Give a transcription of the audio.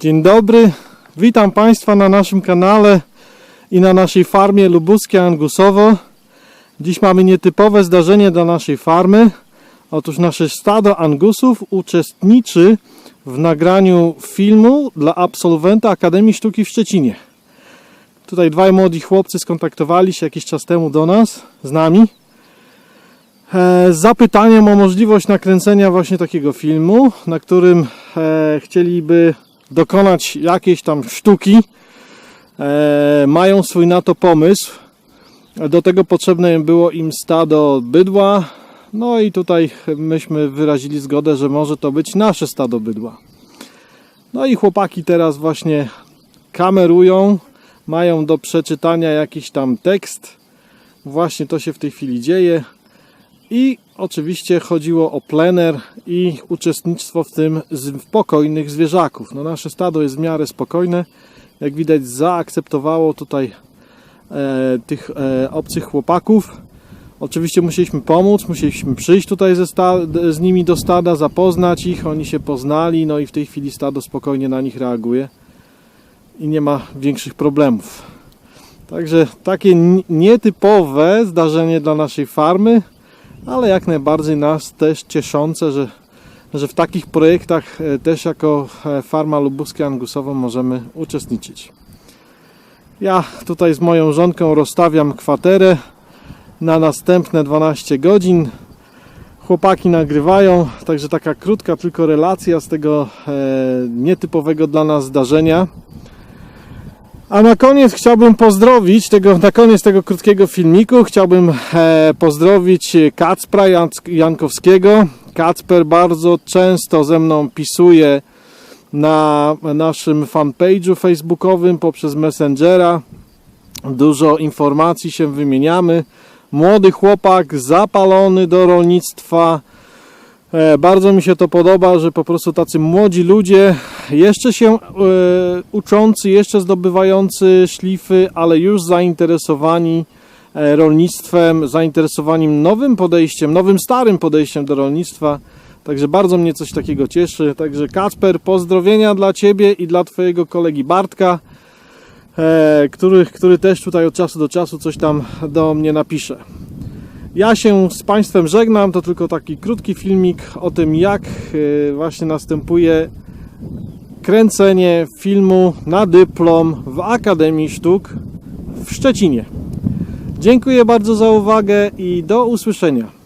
Dzień dobry, witam Państwa na naszym kanale i na naszej farmie Lubuskie Angusowo. Dziś mamy nietypowe zdarzenie dla naszej farmy. Otóż nasze stado Angusów uczestniczy w nagraniu filmu dla absolwenta Akademii Sztuki w Szczecinie. Tutaj dwaj młodzi chłopcy skontaktowali się jakiś czas temu do nas, z nami, e, z zapytaniem o możliwość nakręcenia właśnie takiego filmu, na którym e, chcieliby dokonać jakiejś tam sztuki. E, mają swój na to pomysł. Do tego potrzebne było im stado bydła. No i tutaj myśmy wyrazili zgodę, że może to być nasze stado bydła. No i chłopaki teraz właśnie kamerują, mają do przeczytania jakiś tam tekst. Właśnie to się w tej chwili dzieje. I oczywiście chodziło o plener i uczestnictwo w tym spokojnych zwierzaków. No nasze stado jest w miarę spokojne. Jak widać zaakceptowało tutaj e, tych e, obcych chłopaków. Oczywiście musieliśmy pomóc, musieliśmy przyjść tutaj z nimi do stada, zapoznać ich, oni się poznali, no i w tej chwili stado spokojnie na nich reaguje i nie ma większych problemów. Także takie nietypowe zdarzenie dla naszej farmy, ale jak najbardziej nas też cieszące, że, że w takich projektach e, też jako e, farma lubuskie Angusową możemy uczestniczyć. Ja tutaj z moją żonką rozstawiam kwaterę na następne 12 godzin. Chłopaki nagrywają, także taka krótka tylko relacja z tego e, nietypowego dla nas zdarzenia. A na koniec chciałbym pozdrowić tego, na koniec tego krótkiego filmiku chciałbym e, pozdrowić Kacpra Jankowskiego. Kacper bardzo często ze mną pisuje na naszym fanpage'u facebookowym poprzez Messengera. Dużo informacji się wymieniamy. Młody chłopak, zapalony do rolnictwa. E, Bardzo mi się to podoba, że po prostu tacy młodzi ludzie, jeszcze się e, uczący, jeszcze zdobywający szlify, ale już zainteresowani e, rolnictwem, zainteresowani nowym podejściem, nowym starym podejściem do rolnictwa. Także bardzo mnie coś takiego cieszy. Także Kacper, pozdrowienia dla Ciebie i dla Twojego kolegi Bartka, który, który też tutaj od czasu do czasu coś tam do mnie napisze. Ja się z Państwem żegnam, to tylko taki krótki filmik o tym, jak e, właśnie następuje kręcenie filmu na dyplom w Akademii Sztuk w Szczecinie. Dziękuję bardzo za uwagę i do usłyszenia.